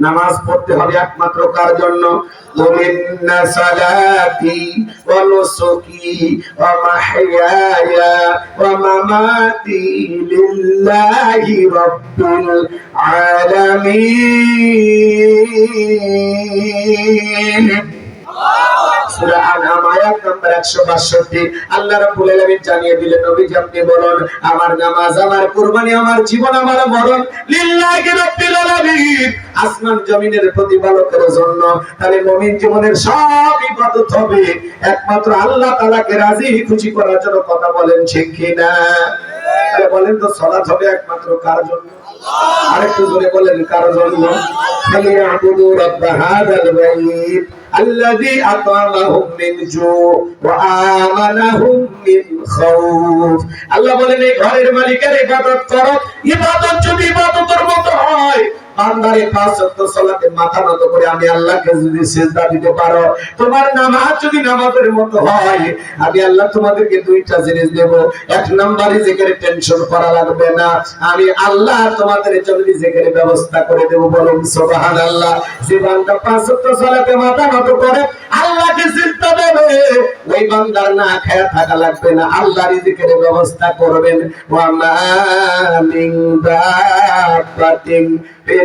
নামাজ পড়তে হবে একমাত্র কার জন্য? ওমিন্না সালাতি ওয়া নুসুকি ওয়া মাহইয়ায়া ওয়া মামাতি লিল্লাহি রাব্বিল আলামিন। সূরা আনআম আয়াত নাম্বার 162 আল্লাহ রাব্বুল আলামিন জানিয়ে দিলেন নবীজি আপনি বলুন আমার নামাজ আমার কুরবানি আমার জীবন আমার মরণ লিল্লাহি রাব্বিল আলামিন। আসমান জমিনের প্রতিপালকের জন্য তাহলে মুমিন জীবনের সব ইবাদত হবে। একমাত্র আল্লাহ তাআলাকে রাজি খুশি করার জন্য কথা বলেন ঠিক কি না তাহলে বলেন তো সালাত হবে একমাত্র কার জন্য? আরেকটু জোরে বলেন কার জন্য? রাব্ব হাযাল বাইত الذي أطعمهم من جوع وآمنهم من خوف আল্লাহ বলেন এই ঘরের মালিকের ইবাদত করো ইবাদত যদি ইবাদতের মতো হয় বান্দারে পাঁচ ওয়াক্ত সালাতে মাথা নত করে আমি আল্লাহকে যদি সিজদা দিতে পারো, তোমার নামাজ যদি নামাজের মতো হয়, আমি আল্লাহ তোমাদেরকে দুইটা জিনিস দেব। এক নাম্বার রিজিকের টেনশন করা লাগবে না। আমি আল্লাহ তোমাদের জন্য রিজিকের ব্যবস্থা করে দেব বলুন, সুবহানাল্লাহ। যে বান্দা পাঁচ ওয়াক্ত সালাতে মাথা নত করে আল্লাহকে সিজদা দেবে। ওই বান্দার না খেয়ে থাকা লাগবে না, আল্লাহ রিজিকের ব্যবস্থা করবেন। ওয়া মা মিন দাব্বাতিন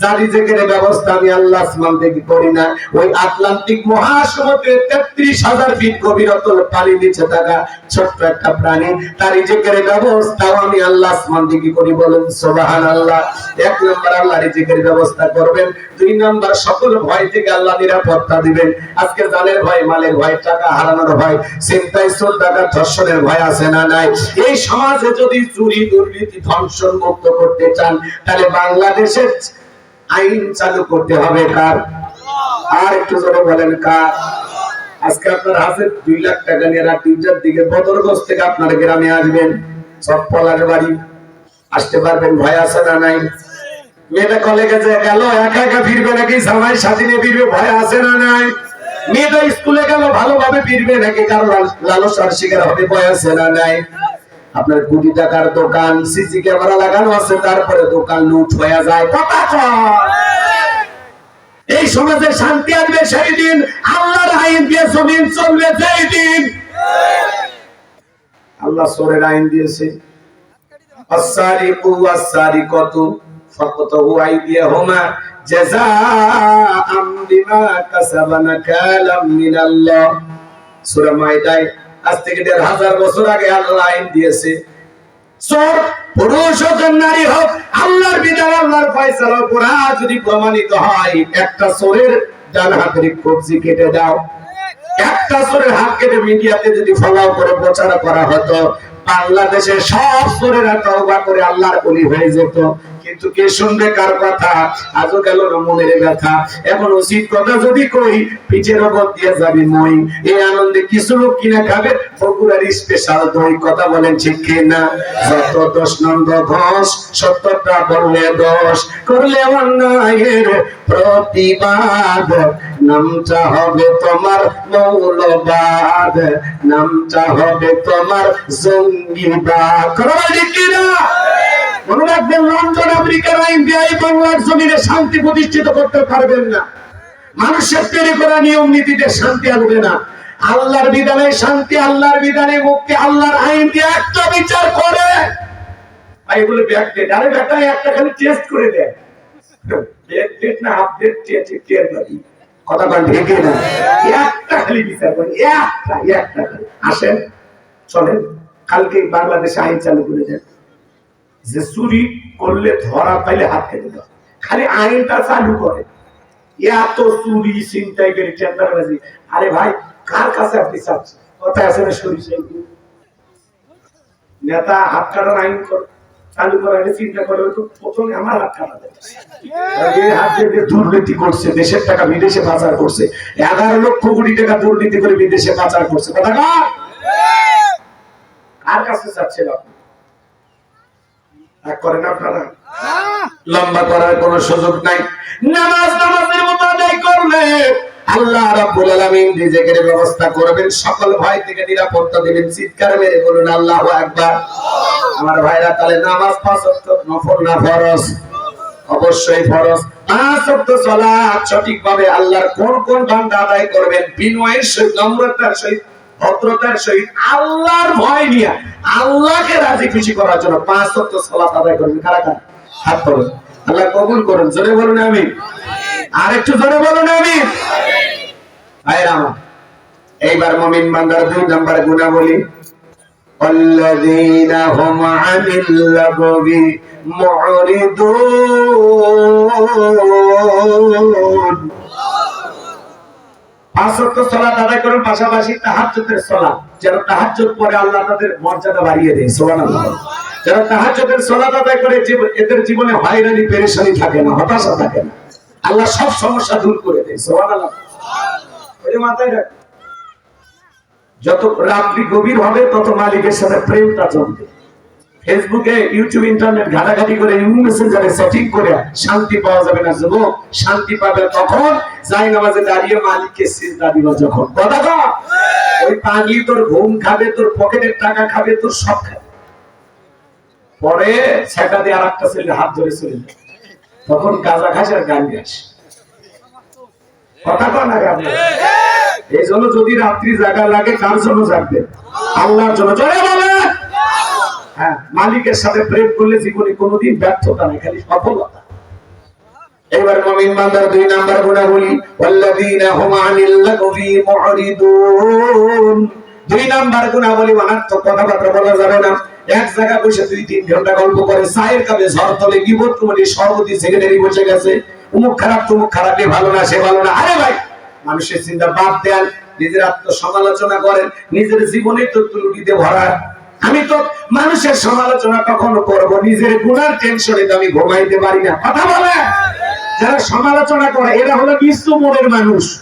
যার রিজিকের ব্যবস্থা আমি আল্লাহ আসমান থেকে করি না। ওই আটলান্টিক মহাসমুদ্রে তেত্রিশ হাজার ফিট পানির নিচে থাকা ছোট্ট একটা প্রাণী, তার ব্যবস্থাও আমি আল্লাহ আসমান থেকে করি বলেন সোবাহান আল্লাহ এক নম্বর আল্লাহ ব্যবস্থা করবেন, দুই নম্বর সকল ভয় থেকে আল্লাহ নিরাপত্তা দিবেন। আজকে ভয়, মালের ভয়, টাকা হারানোর ভয়, চিন্তায় চোর টাকা ধর্ষণের ভয় আছে না নাই? এই সমাজে যদি চুরি, দুর্নীতি, ধর্ষণ মুক্ত করতে চান, তাহলে বাংলাদেশের আইন চালু করতে হবে কার? আর একটু জোরে বলেন কার? আজকে আপনার হাতে দুই লাখ টাকা নিয়ে রাত তিনটার দিকে বদরগঞ্জ থেকে আপনার গ্রামে আসবেন। সব পলার বাড়ি। আসতে পারবেন, ভয় আছে না নাই? মেয়েটা কলেজে যে গেল, একা একা ফিরবে নাকি? জামাই সাথী নিয়ে ফিরবে, ভয় আছে না নাই? মেয়েটা স্কুলে গেল, ভালোভাবে ফিরবে নাকি? কারও লালসার শিকার হবে, ভয় আছে না নাই? আপনার কোটি টাকার দোকান, সিসি ক্যামেরা লাগানো আছে, তারপরে দোকান লুট হয়ে যায়। কথা। এই সমাজে শান্তি আসবে সেই দিন, আল্লাহর আইন দিয়ে জমিন চলবে সেই দিন। আল্লাহ সোরের আইন দিয়েছে। আসারিকু আসারিকাতু ফাকতাহু আইদিয়াহুমা জাযাআম বিমা কাসাবা নাকালাম মিনাল্লাহ। সূরা মাইদায় আজ থেকে দেড় হাজার বছর আগে আল্লাহ আইন দিয়েছে। চোর, পুরুষ হোক নারী হোক, আল্লাহর বিধান, আল্লাহর যদি প্রমাণিত হয়, একটা চোরের ডান হাতের কবজি কেটে দাও। একটা চোরের হাত কেটে মিডিয়াতে যদি ফলাও করে, প্রচার করা হতো, বাংলাদেশে সব করে আল্লাহর বলি হয়ে যেত। কিন্তু কে শুনবে কার কথা? আজও গেল মনের ব্যথা। এখন উচিত কথা যদি কই পিঠের ওপর দিয়ে যাবি মই। এই আনন্দে কিছু লোক কিনা খাবে, বগুড়ার স্পেশাল দই। কথা বলেন ঠিক না? যত দোষ নন্দ ঘোষ, সত্যটা বললে দোষ। করলে অন্যায়ের প্রতিবাদ। নামটা হবে তোমার মৌলবাদ। নামটা হবে তোমার জঙ্গিবাদ। বলেন ঠিক কিনা মনে রাখবেন লন্ডন আমেরিকার আইন বাংলার জমিনে শান্তি প্রতিষ্ঠিত করতে পারবেন না। মানুষের তৈরি করা নিয়ম নীতিতে শান্তি না। আল্লাহর বিধানে শান্তি, আল্লাহর বিধানে মুক্তি, আল্লাহর আইন দিয়ে একটা বিচার করে। বেটা একটা খালি টেস্ট করে দেয় না আপডেট কথা কন ঢেকে না একটা খালি বিচার করে, একটা একটা আসেন, চলেন। কালকে বাংলাদেশে আইন চালু করে দেন। যে চুরি করলে ধরা পাইলে হাত খেতে দাও। খালি আইনটা চালু করে। এত চুরি চিন্তাই করে, টেন্ডারবাজি। আরে ভাই, কার কাছে আপনি চাচ্ছেন? কথা আছে না নেতা হাত কাটার আইন করে চালু করে আগে চিন্তা করে প্রথমে আমার হাত কাটা হাত দুর্নীতি করছে, দেশের টাকা বিদেশে পাচার করছে। এগারো লক্ষ কোটি টাকা দুর্নীতি করে বিদেশে পাচার করছে। কথা কার কাছে চাচ্ছেন আপনি? করেন আপনারা? লম্বা করার কোন সুযোগ নাই। নামাজ নামাজের মতো আদায় করলে আল্লাহ রাব্বুল আলামিন রিজিকের ব্যবস্থা করবেন। সকল ভয় থেকে নিরাপত্তা দিবেন। চিৎকার মেরে বলুন আল্লাহু আকবার। আমার ভাইরা তাহলে নামাজ পাঁচ ওয়াক্ত নফল না ফরজ? অবশ্যই ফরজ। পাঁচ ওয়াক্ত সালাত সঠিকভাবে আল্লাহর কোন কোন বান্দা আদায় করবেন? বিনয়ের সহিত নম্রতার সহিত ভদ্রতার সহিত আল্লাহর ভয় নিয়ে আল্লাহকে রাজি খুশি করার জন্য পাঁচ ওয়াক্ত সালাত আদায় করবেন কারা কারা হাত তোলেন আল্লাহ কবুল করুন জোরে বলুন আমি আর একটু জোরে বলুন আমি ভাইরা আমার এইবার মমিন বান্দার দুই নাম্বার গুণাবলী والذين هم عن اللغو معرضون আল্লাহ সব সমস্যা দূর করে দেয় মাথায় যত রাত্রি গভীর হবে, তত মালিকের সাথে প্রেমটা জমবে। ফেসবুকে ইউটিউব ইন্টারনেট ঘাটাঘাটি করে মেসেঞ্জারে সেটিং করে শান্তি পাওয়া যাবে না যুবক। শান্তি পাবে তখন যাই নামাজে দাঁড়িয়ে মালিককে সিজদা দিবা যখন। কথা? ওই পাগলি তোর ঘুম খাবে তোর পকেটের টাকা খাবে তোর সব খাবে। পরে সেটা দিয়ে আর একটা ছেলে হাত ধরে চলে তখন গাজা খাস আর গান গাস। কথা কন? আগে আপনার এই। জন্য যদি রাত্রি জাগা লাগে কার জন্য জাগবে? আল্লাহর জন্য। জয় মালিকের সাথে প্রেম করলে জীবনে কোনোদিন ব্যর্থতা নেই, খালি সফলতা। এবার মুমিন বান্দার দুই নাম্বার গুণাবলী, ওয়াল্লাযীনা হুম আনিল লাগবি মুরিদুন। দুই নাম্বার গুণাবলী মারাত্মক কথাবার্তা বলা যাবে না। এক জায়গা বসে দুই তিন ঘণ্টা গল্প করে সাইয়ের কাবে ঝড় তলে গিবত কমিটি সভাপতি সেক্রেটারি বসে গেছে। উমুক খারাপ, তুমুক খারাপ, এ ভালো না, সে ভালো না। আরে ভাই, মানুষের চিন্তা বাদ দেন, নিজের আত্মসমালোচনা করেন, নিজের জীবনে তো ত্রুটিতে ভরা আমি তো মানুষের সমালোচনা কখনো করব, নিজের গুণার টেনশনে তো আমি ঘুমাইতে পারি না। কথা বলে? যারা সমালোচনা করে, এরা হলো নিঃস্ব মনের মানুষ।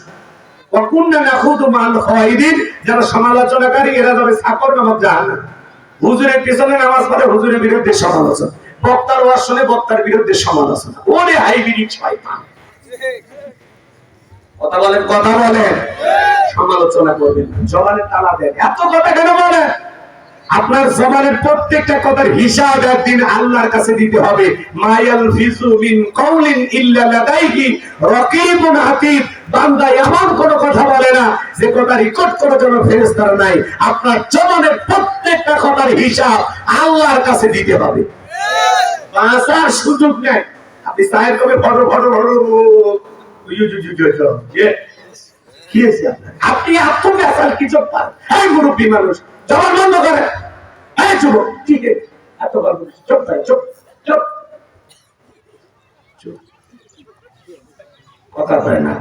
সমালোচনা। বলেন, কথা বলেন। সমালোচনা করবেন। জবানে তালা দেন। এত কথা কেন বলেন? আপনার জবানের প্রত্যেকটা কথার হিসাব একদিন আল্লাহর কাছে দিতে হবে মায়াল ফিজু মিন কওলিন ইল্লা লাদাইহি রাকিবুন আতীদ বান্দা এমন কোন কথা বলে না যে কথা রেকর্ড করার জন্য ফেরেশতারা নাই আপনার জবানের প্রত্যেকটা কথার হিসাব আল্লাহর কাছে দিতে হবে বাঁচার সুযোগ নেই আপনি সাহেব কবে ফটো ফটো ফটো ইউ ইউ ইউ ইউ কি? আপনি আত্মব্যাসার কিছু পান এই মুরব্বী মানুষ, জবান বন্ধ যুবক, ঠিক আছে। এত চুপ ভাই না।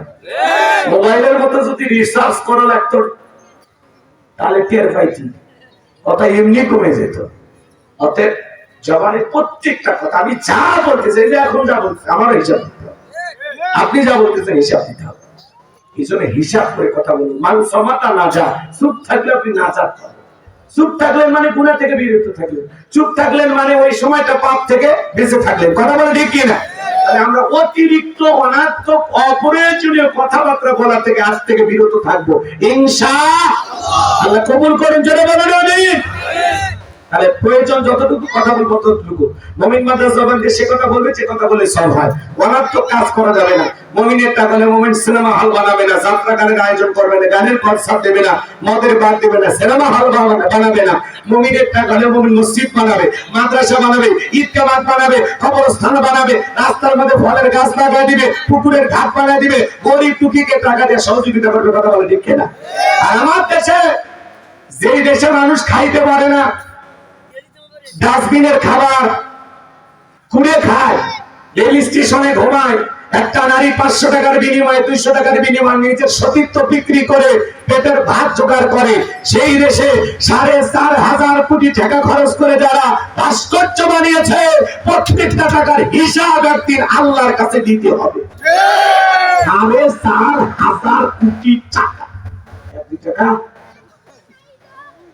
মোবাইলের মতো যদি রিসার্চ করা লাগতো, তাহলে টের পাইতি। কথা এমনি কমে যেত। অতএব জবানের প্রত্যেকটা কথা, আমি যা বলতে চাই যে এখন যা আমার হিসাব আপনি যা বলতেছেন হিসাব দিতে হবে। জন্য হিসাব করে কথা বলুন। মানুষ সমাতা না যা, চুপ থাকলে আপনি না যা চুপ থাকলেন মানে গুণা থেকে বিরত থাকলেন। চুপ থাকলেন মানে ওই সময়টা পাপ থেকে বেঁচে থাকলেন। কথা বলে ঠিক না আমরা অতিরিক্ত, অনার্থক, অপ্রয়োজনীয় কথাবার্তা বলা থেকে আজ থেকে বিরত থাকব। ইনশা আল্লাহ কবুল করেন আমিন। তাহলে প্রয়োজন যতটুকু কথা বলব ততটুকু। মমিন মাদ্রাস জবান দিয়ে সে কথা বলবে, যে কথা বলে সব হয়। অনার্থক কাজ করা যাবে না। মমিনের টাকা হলে মমিন সিনেমা হল বানাবে না, যাত্রা গানের আয়োজন করবে না, গানের কনসার্ট দেবে না, মদের বার দেবে না, সিনেমা হল বানাবে না। মমিনের টাকা হলে মমিন মসজিদ বানাবে, মাদ্রাসা বানাবে, ঈদগাহ বানাবে, কবরস্থান বানাবে, রাস্তার মধ্যে ফলের গাছ লাগিয়ে দিবে, পুকুরের ঘাট বানিয়ে দিবে, গরিব টুকিকে টাকা দিয়ে সহযোগিতা করবে, কথা বলে ঠিক না আর আমার দেশে যেই দেশে মানুষ খাইতে পারে না ডাস্টবিনের খাবার কুড়ে খায় রেল স্টেশনে ঘুমায় একটা নারী পাঁচশো টাকার বিনিময়ে দুইশো টাকার বিনিময়ে নিজের সতীত্ব বিক্রি করে পেটের ভাত জোগাড় করে। সেই দেশে সাড়ে চার হাজার কোটি টাকা খরচ করে যারা ভাস্কর্য বানিয়েছে প্রত্যেকটা টাকার হিসাব একদিন আল্লাহর কাছে দিতে হবে। সাড়ে চার হাজার কোটি টাকা। টাকা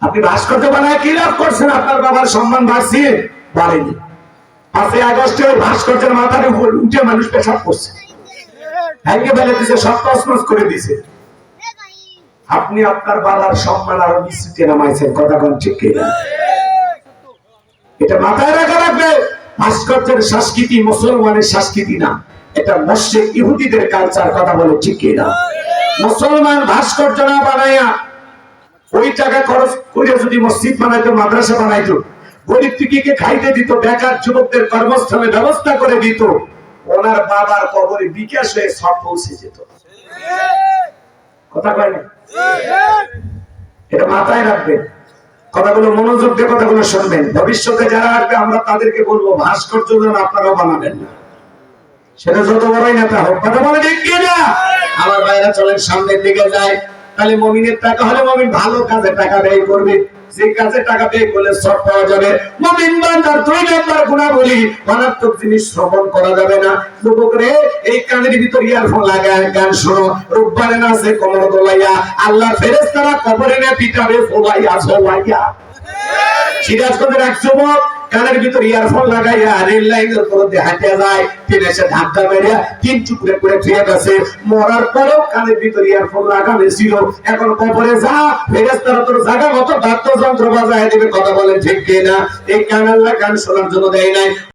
আপনি ভাস্কর্য বানায় কি লাভ করছেন? আপনার বাবার সম্মান বাড়ছে, বাড়েনি। পাঁচই আগস্টে ওই ভাস্কর্যের মাথার উপর উঠে মানুষ পেশাব করছে। এটা মাথায় ভাস্কর্যের সংস্কৃতি মুসলমানের সংস্কৃতি না। এটা ইহুদিদের কালচার কথা বলে মুসলমান ভাস্কর্য না বানাইয়া ওই টাকা খরচ করে যদি মসজিদ বানাইতো, মাদ্রাসা বানাইতো, গরিব টিকিকে খাইতে দিত, বেকার যুবকদের কর্মস্থলে ব্যবস্থা করে দিত, ওনার বাবার কবরে বিকাশ হয়ে সব পৌঁছে যেত। কথা কয় এটা মাথায় রাখবেন। কথাগুলো মনোযোগ দিয়ে কথাগুলো শুনবেন। ভবিষ্যতে যারা আসবে, আমরা তাদেরকে বলব, ভাস্কর্য যেন আপনারাও বানাবেন না। সেটা যত বড়ই হোক, কথা বলে ঠিক না আমার বাইরা চলেন, সামনের দিকে যায় তাহলে মমিনের টাকা হলে মমিন ভালো কাজে টাকা ব্যয় করবে। যে কাজে টাকা ব্যয় করলে সব পাওয়া যাবে। মমিন বান্দার দুই নাম্বার গুণা বলি মারাত্মক জিনিস শ্রবণ করা যাবে না। যুবক রে এই কানের ভিতর ইয়ারফোন লাগায়, গান শোনো। রূপবারে নাচে কমর দোলাইয়া আল্লাহ ফেরেস্তারা কবরে না পিটাবে ফোলাইয়া ঝোলাইয়া সিরাজগঞ্জের এক যুবক কানের ভিতর ইয়ারফোন লাগাইয়া রেল লাইনের উপর দিয়ে হাঁটিয়া যায়। তিনি এসে ধাক্কা মেরিয়া তিন টুকরে করে ফিরে গেছে। মরার পরেও কানের ভিতর ইয়ারফোন লাগানো ছিল। এখন কবরে যা ফেরেস্তারা তোর জায়গা মতো বাদ্যযন্ত্র বাজায় দেবে, কথা বলেন ঠিক কিনা? এই কান আল্লাহ গান শোনার জন্য দেয় নাই।